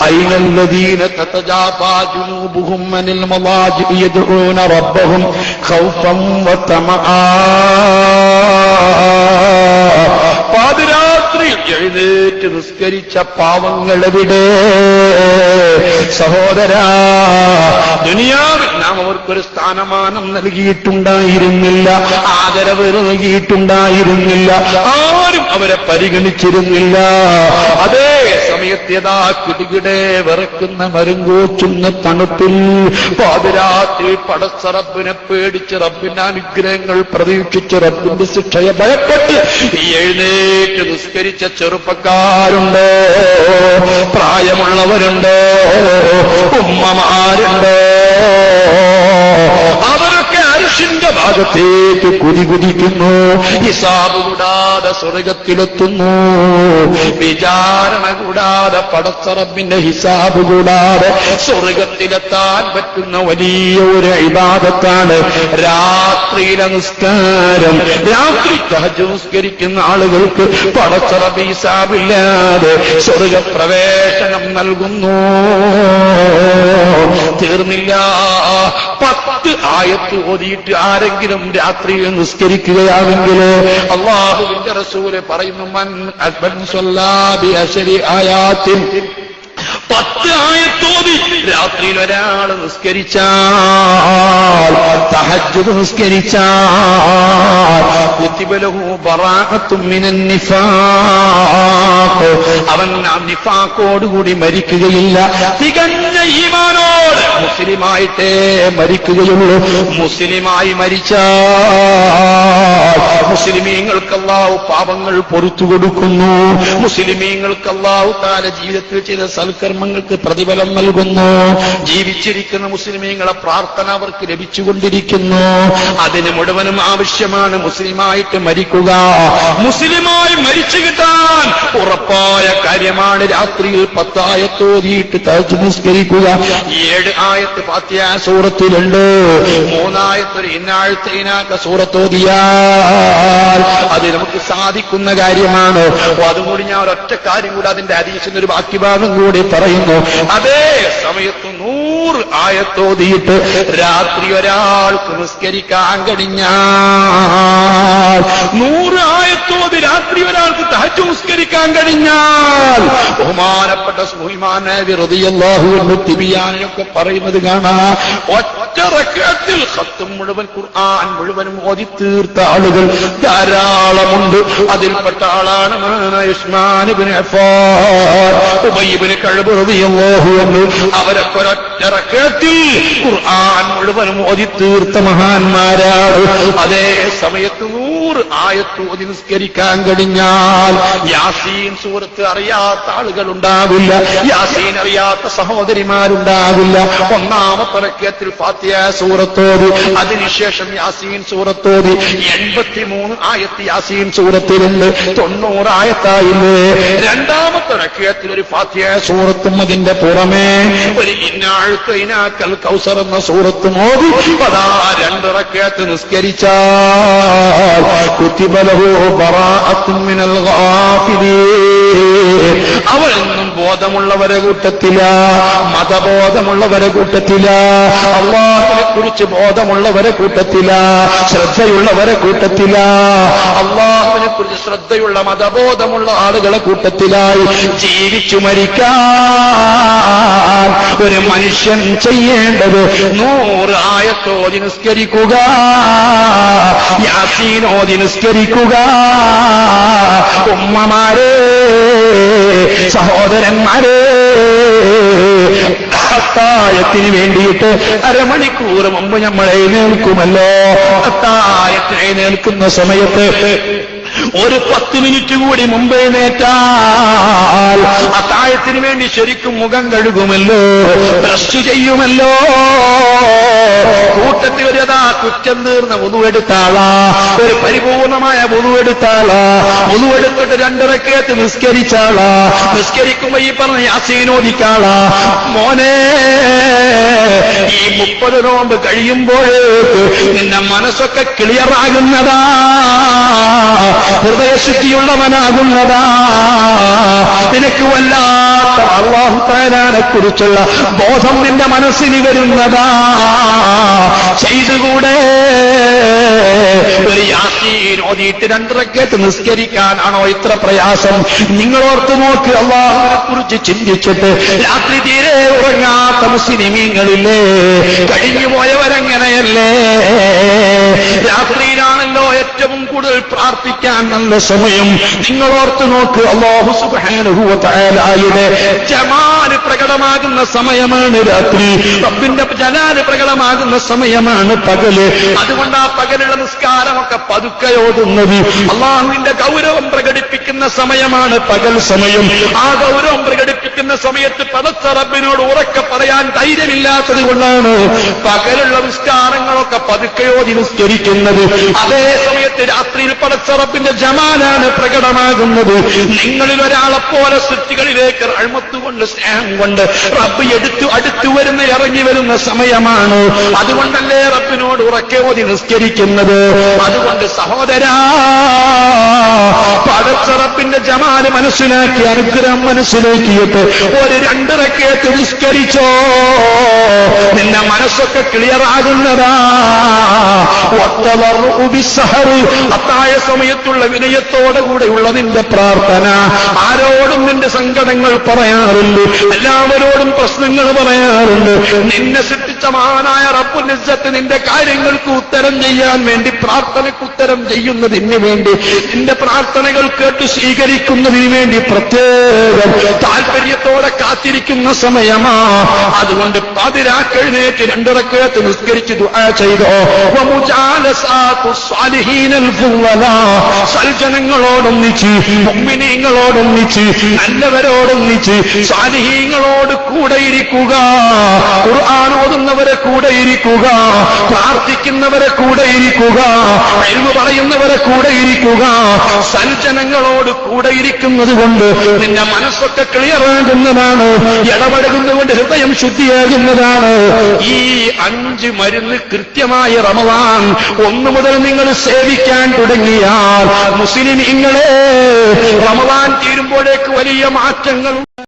أين الذين تتجافى جنوبهم عن المضاجع يدعون ربهم خوفا وطمعا പാതിരാത്രി എഴുന്നേറ്റ് നിസ്കരിച്ച പാവങ്ങളെവിടെ സഹോദരാ ദുനിയാവിൽ നാം അവർക്കൊരു സ്ഥാനമാനം നൽകിയിട്ടുണ്ടായിരുന്നില്ല ആദരവ് നൽകിയിട്ടുണ്ടായിരുന്നില്ല ആരും അവരെ പരിഗണിച്ചിരുന്നില്ല അതേ സമയത്ത് യഥാ കിടുകിടെ വിറക്കുന്ന മരുങ്കോച്ചുന്ന തണുപ്പിൽ പാതിരാത്രി പടച്ച റബ്ബിനെ പേടിച്ച് റബ്ബിന്റെ അനുഗ്രഹങ്ങൾ പ്രതീക്ഷിച്ച് റബ്ബിന്റെ ശിക്ഷയെ ഭയപ്പെട്ട് ഈ എഴുന്നേറ്റ് നിസ്കരിച്ച ചെറുപ്പക്കാരുണ്ടോ? പ്രായമുള്ളവരുണ്ടോ? ഉമ്മമാരുണ്ടോ? അവരൊക്കെ അരിഷിന്റെ ഭാഗത്തേക്ക് കുതി കുതിക്കുന്നു. ഹിസാബ് കൂടാതെ സ്വർഗത്തിലെത്തുന്നു. വിചാരണ കൂടാതെ പടച്ചറബിന്റെ ഹിസാബ് കൂടാതെ സ്വർഗത്തിലെത്താൻ പറ്റുന്ന വലിയ ഒരു ഇബാദത്താണ് രാത്രിയിലെ നിസ്കാരം. രാത്രി സഹജോസ്കരിക്കുന്ന ആളുകൾക്ക് പടച്ചറബ് ഹിസാബില്ലാതെ സ്വർഗപ്രവേശനം നൽകുന്നു. തീർന്നില്ല. പത്ത് ആയത്ത് ഓതിയിട്ട് ആരെങ്കിലും രാത്രിയിൽ നിസ്കരിക്കുകയാണെങ്കിൽ അള്ളാഹുവിന്റെ റസൂൽ പറയുന്നു മൻ ആയാത്തിൻ. പത്ത് ആയത്തോതി രാത്രിയിൽ ഒരാൾ നിസ്കരിച്ചാൽ തഹജ്ജുദ് നിസ്കരിച്ചാൽ അവൻ നിഫാക്കോടുകൂടി മരിക്കുകയില്ല. തികഞ്ഞ ഈമാനോട് മുസ്ലിമായിട്ടേ മരിക്കുകയുള്ളൂ. മുസ്ലിമായി മരിച്ചാൽ മുസ്ലിമീങ്ങൾക്ക് പാപങ്ങൾ പൊറത്തു കൊടുക്കുന്നു. മുസ്ലിമീങ്ങൾക്ക് അള്ളാഹു ജീവിതത്തിൽ ചെയ്ത സൽക്കർമ്മങ്ങൾക്ക് പ്രതിഫലം നൽകുന്നു. ജീവിച്ചിരിക്കുന്ന മുസ്ലിമീങ്ങളെ പ്രാർത്ഥന അവർക്ക് ലഭിച്ചുകൊണ്ടിരിക്കുന്നു. അതിന് മുഴുവനും ആവശ്യമാണ് മുസ്ലിമായിട്ട് മരിക്കുക. മുസ്ലിമായി മരിച്ചു കിട്ടാൻ ഉറപ്പായ കാര്യമാണ് രാത്രിയിൽ പത്തായത്തോതിയിട്ട് തഴച്ചു നിസ്കരിക്കുക. ഏഴ് ആയത്ത് ഫാത്തിയ സൂറത്തിലുണ്ട്. മൂന്നായത്തൊരു ഒരു ഇന്നാഴത്ത് ഇനാക്ക സൂറത്തോതിയാൽ അത് നമുക്ക് സാധിക്കുന്ന കാര്യമാണ്. അപ്പൊ അതുകൂടി ഞാൻ ഒരൊറ്റ കാര്യം കൂടി അതിന്റെ ഹദീസിന് ഒരു ബാക്കി ഭാഗം കൂടി പറയുന്നു. അതേ സമയത്ത് നൂറ് ആയത്തോതിയിട്ട് രാത്രി ഒരാൾക്ക് നിസ്കരിക്കാൻ കഴിഞ്ഞാൽ നൂറ് ആയത്തോതി രാത്രി ഒരാൾക്ക് നിസ്കരിക്കാൻ കഴിഞ്ഞാൽ ബഹുമാനപ്പെട്ട സുഹൈമാൻ നബി റളിയല്ലാഹു അൻഹു തിബിയാനൊക്കെ പറയുന്നത് കാണാ ഒറ്റ റക്അത്തിൽ ഖത്തും മുഴുവൻ ഖുർആൻ മുഴുവനും ഓതി തീർത്ത ആളുകൾ ധാരാളമുണ്ട്. അതിൽപ്പെട്ട ആളാണ് മഹാനായ കഴിവ് റളിയല്ലാഹു അൻഹു. അവരൊക്കെ ഒരൊറ്റ റക്അത്തിൽ ഖുർആൻ മുഴുവനും ഓതി തീർത്ത മഹാന്മാരാണ്. അതേ സമയത്ത് നൂറ് ആയത്ത് ഓതി നിസ്കരിക്കാൻ കഴിഞ്ഞാൽ യാസീൻ സൂറത്ത് അറിയാത്ത ആളുകൾ ഉണ്ടാവില്ല യാസീൻ അറിയാത്ത സഹോദരിമാരുണ്ടാവില്ല. ഒന്നാമത്തെ റക്യത്തിൽ ഫാത്തിയ സൂറത്തോതി. അതിനുശേഷം യാസീൻ സൂറത്തോതി. എൺപത്തിമൂന്ന് ആയത്ത് യാസീൻ സൂറത്തിലുണ്ട്. തൊണ്ണൂറ് ആയത്തായില്ലേ? രണ്ടാമത്തെ റക്യത്തിൽ ഒരു ഫാത്തിയ സൂറത്തും അതിന്റെ പുറമേ ഒരു ഇന്നാഴ്ത്ത് ഇനാക്കൽ കൗസർ എന്ന സൂറത്തും ഓതി. അതാ രണ്ട് റക്യത്ത് നിസ്കരിച്ചാൽ കുത്തിബലഹു ബറാഅത്തും മിനൽ ഗാഫിലീൻ അവരെന്നും ബോധമുള്ളവരെ കൂട്ടത്തില. മതബോധമുള്ളവരെ കൂട്ടത്തില. അള്ളാഹിനെ കുറിച്ച് ബോധമുള്ളവരെ കൂട്ടത്തില. ശ്രദ്ധയുള്ളവരെ കൂട്ടത്തില. അള്ളാഹുവിനെ കുറിച്ച് ശ്രദ്ധയുള്ള മതബോധമുള്ള ആളുകളെ കൂട്ടത്തിലായി ജീവിച്ചു മരിക്കാൻ ഒരു മനുഷ്യൻ ചെയ്യേണ്ടത് നൂറ് ആയത്തോതി നിസ്കരിക്കുക യാസീനോതി നിസ്കരിക്കുക. ഉമ്മമാരെ സഹോദരന്മാരെ അത്തായത്തിന് വേണ്ടിയിട്ട് അരമണിക്കൂർ മുമ്പ് നമ്മൾ എഴുന്നേൽക്കുമല്ലോ. അത്തായത്തിന് എഴുന്നേൽക്കുന്ന സമയത്ത് ഒരു പത്ത് മിനിറ്റ് കൂടി മുമ്പ് എഴുന്നേറ്റാൽ അത്തായത്തിന് വേണ്ടി ശരിക്കും മുഖം കഴുകുമല്ലോ ബ്രഷ് ചെയ്യുമല്ലോ. കൂട്ടത്തിൽ ഒരു യഥാ കുറ്റം തീർന്ന മുതുവെടുത്താളാ ഒരു പരിപൂർണമായ മുതുവെടുത്താളാ മുതുവെടുത്തിട്ട് രണ്ടിറക്കത്ത് നിസ്കരിച്ചാളാ? നിസ്കരിക്കുമ്പോ ഈ പറഞ്ഞ അസീനോദിക്കാളാ മോനെ ഈ മുപ്പത് നോമ്പ് കഴിയുമ്പോഴേക്ക് നിന്റെ മനസ്സൊക്കെ ക്ലിയർ ആകുന്നതാ. ഹൃദയശുദ്ധിയുള്ളവനാകുന്നതാ നിനക്ക് വല്ലാത്ത അള്ളാഹു വതാലാനെ കുറിച്ചുള്ള ബോധം നിന്റെ മനസ്സിന് വരുന്നതാ. ചെയ്തുകൂടെ. ഒരു രണ്ടരക്കേറ്റ് നിസ്കരിക്കാനാണോ ഇത്ര പ്രയാസം? നിങ്ങൾ ഓർത്ത് നോക്ക് അള്ളാഹുവിനെ കുറിച്ച് ചിന്തിച്ചിട്ട് രാത്രി തീരെ ഉറങ്ങാത്ത മുസ്ലിമീങ്ങളില്ലേ? കഴിഞ്ഞു പോയവരെങ്ങനെയല്ലേ ഏറ്റവും കൂടുതൽ പ്രാർത്ഥിക്കാൻ നല്ല സമയം. നിങ്ങൾ ഓർത്ത് നോക്ക് അള്ളാഹു സുബാനുഭൂത്തായാലയുടെ ജമാൽ പ്രകടമാകുന്ന സമയമാണ് രാത്രി. റബ്ബിന്റെ ജലാൽ പ്രകടമാകുന്ന സമയമാണ് പകൽ. അതുകൊണ്ട് ആ പകലുള്ള നിസ്കാരമൊക്കെ പതുക്കയോതുന്നത് അള്ളാഹുവിന്റെ ഗൗരവം പ്രകടിപ്പിക്കുന്ന സമയമാണ് പകൽ സമയം. ആ ഗൗരവം പ്രകടിപ്പിക്കുന്ന സമയത്ത് പടച്ച റബ്ബിനോട് ഉറക്കെ പറയാൻ ധൈര്യമില്ലാത്തത് കൊണ്ടാണ് പകലുള്ള നിസ്കാരങ്ങളൊക്കെ പതുക്കയോതി നിസ്കരിക്കുന്നത്. അതേ സമയത്ത് രാത്രിയിൽ പടച്ച റബ്ബിന്റെ ജമാലാണ് പ്രകടമാകുന്നത്. നിങ്ങളിൽ ഒരാളെ പോലെ സൃഷ്ടികളിലേക്ക് അഴ്മത്തുകൊണ്ട് സ്നേഹം കൊണ്ട് റബ്ബ് എടുത്തു അടുത്തു വരുന്ന ഇറങ്ങി വരുന്ന സമയമാണ്. അതുകൊണ്ടല്ലേ റബ്ബിനോട് ഉറക്കെ ഓതി നിസ്കരിക്കുന്നത്. അതുകൊണ്ട് സഹോദരാ പടച്ചറപ്പിന്റെ ജമാൽ മനസ്സിലാക്കി അനുഗ്രഹം മനസ്സിലാക്കിയിട്ട് ഒരു രണ്ടിറക്കേറ്റ് നിസ്കരിച്ചോ. നിന്റെ മനസ്സൊക്കെ ക്ലിയർ ആകുന്നതാ. അത്തായ സമയത്തുള്ള വിനയത്തോടെ കൂടെയുള്ള നിന്റെ പ്രാർത്ഥന. ആരോടും നിന്റെ സങ്കടങ്ങൾ പറയാറുണ്ട്. എല്ലാവരോടും പ്രശ്നങ്ങൾ പറയാറുണ്ട്. നിന്നെ സൃഷ്ടിച്ച മഹാനായ റബ്ബുനിസത്ത് നിന്റെ കാര്യങ്ങൾക്ക് ഉത്തരം ചെയ്യാൻ വേണ്ടി പ്രാർത്ഥനയ്ക്ക് ഉത്തരം ചെയ്യുന്നതിന് വേണ്ടി നിന്റെ പ്രാർത്ഥനകൾ കേട്ട് സ്വീകരിക്കുന്നതിന് വേണ്ടി പ്രത്യേകം താല്പര്യത്തോടെ കാത്തിരിക്കുന്ന സമയമാ. അതുകൊണ്ട് പതിരാക്കെഴുന്നേറ്റ് രണ്ടിറക്കത്ത് നിസ്കരിച്ച് ചെയ്തോ. സൽജനങ്ങളോടൊന്നിച്ച് മുഅ്മിനീങ്ങളോടൊന്നിച്ച് നല്ലവരോടൊന്നിച്ച് സാലിഹീങ്ങളോട് കൂടെ ഇരിക്കുക. ഖുർആൻ ഓതുന്നവരെ കൂടെ ഇരിക്കുക പ്രാർത്ഥിക്കുന്നവരെ കൂടെ ഇരിക്കുക കഴിവ് പറയുന്നവരെ കൂടെ ഇരിക്കുക സൽജനങ്ങളോട് കൂടെ ഇരിക്കുന്നത് കൊണ്ട് നിന്റെ മനസ്സൊക്കെ ക്ലിയറാകുന്നതാണ് ഇടപഴകുന്നതുകൊണ്ട് ഹൃദയം ശുദ്ധിയാകുന്നതാണ്. ഈ അഞ്ച് മരുന്ന് കൃത്യമായി റമവാൻ ഒന്നു മുതൽ നിങ്ങൾ സേവിക്കാൻ തുടങ്ങിയാൽ മുസ്ലിം ഇങ്ങളെ റമവാൻ തീരുമ്പോഴേക്ക് വലിയ മാറ്റങ്ങൾ